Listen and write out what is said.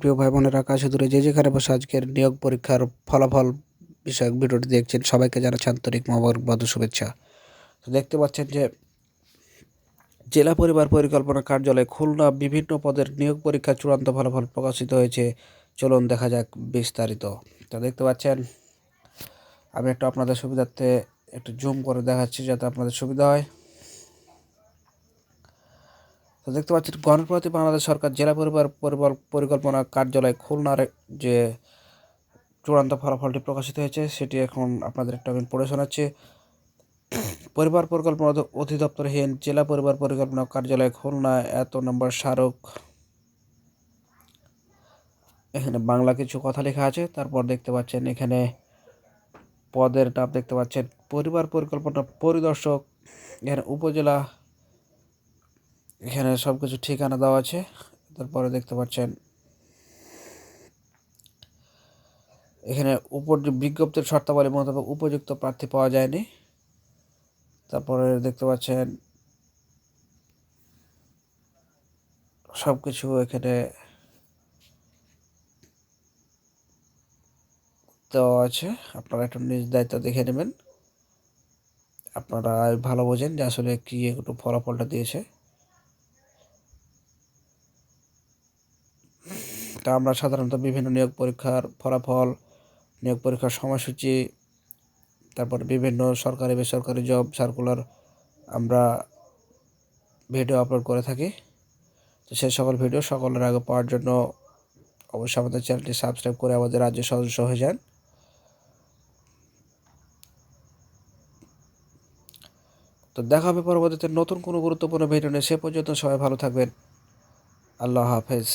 প্রিয় ভাই বোনেরা কাছে দূরে যে যেখানে বসে আজকের নিয়োগ পরীক্ষার ফলাফল বিষয়ক ভিডিওটি দেখছেন, সবাইকে জানাচ্ছি আন্তরিক মহাবর্বদ শুভেচ্ছা। তো দেখতে পাচ্ছেন যে জেলা পরিবার পরিকল্পনা কার্যালয় খুলনা বিভিন্ন পদের নিয়োগ পরীক্ষার চূড়ান্ত ফলাফল প্রকাশিত হয়েছে। চলুন দেখা যাক বিস্তারিত। তো দেখতে পাচ্ছেন, আমি একটু আপনাদের সুবিধার্থে একটু জুম করে দেখাচ্ছি যাতে আপনাদের সুবিধা হয়। তো দেখতে পাচ্ছেন গণপ্রতি বাংলাদেশ সরকার জেলা পরিবার পরিবার- পরিকল্পনা কার্যালয় খুলনার যে চূড়ান্ত ফলাফলটি প্রকাশিত হয়েছে, সেটি এখন আপনাদের একটু আমি পড়ে শোনাচ্ছি। পরিবার পরিকল্পনা অধিদপ্তরহীন জেলা পরিবার পরিকল্পনা কার্যালয় খুলনা, এত নম্বর স্মারক। এখানে বাংলা কিছু কথা লেখা আছে, তারপর দেখতে পাচ্ছেন এখানে পদের নাম দেখতে পাচ্ছেন। পরিবার পরিকল্পনা পরিদর্শক, এখানে উপজেলা এখানে সব কিছু ঠিকানা দেওয়া আছে। তারপরে দেখতে পাচ্ছেন। এখানে উপর বিজ্ঞপ্তির শর্তাবলী মোতাবেক উপযুক্ত প্রার্থী পাওয়া যায়নি। তারপরে দেখতে পাচ্ছেন সব কিছু এখানে দেওয়া আছে। আপনারা একটু নিজ দায়িত্ব দেখে নেবেন। আপনারা ভালো বোঝেন যে আসলে কী একটু ফলাফলটা দিয়েছে। তা আমরা সাধারণত বিভিন্ন নিয়োগ পরীক্ষার ফলাফল, নিয়োগ পরীক্ষার সময়সূচি, তারপর বিভিন্ন সরকারি, বেসরকারি জব সার্কুলার আমরা ভিডিও আপলোড করে থাকি। তো সেই সকল ভিডিও সকলের আগে পাওয়ার জন্য অবশ্যই আমাদের চ্যানেলটি সাবস্ক্রাইব করে আমাদের রাজ্য সদস্য হয়ে যান। তো দেখা হবে পরবর্তীতে নতুন কোনো গুরুত্বপূর্ণ ভিডিও নিয়ে। সে পর্যন্ত সবাই ভালো থাকবেন। আল্লাহ হাফেজ।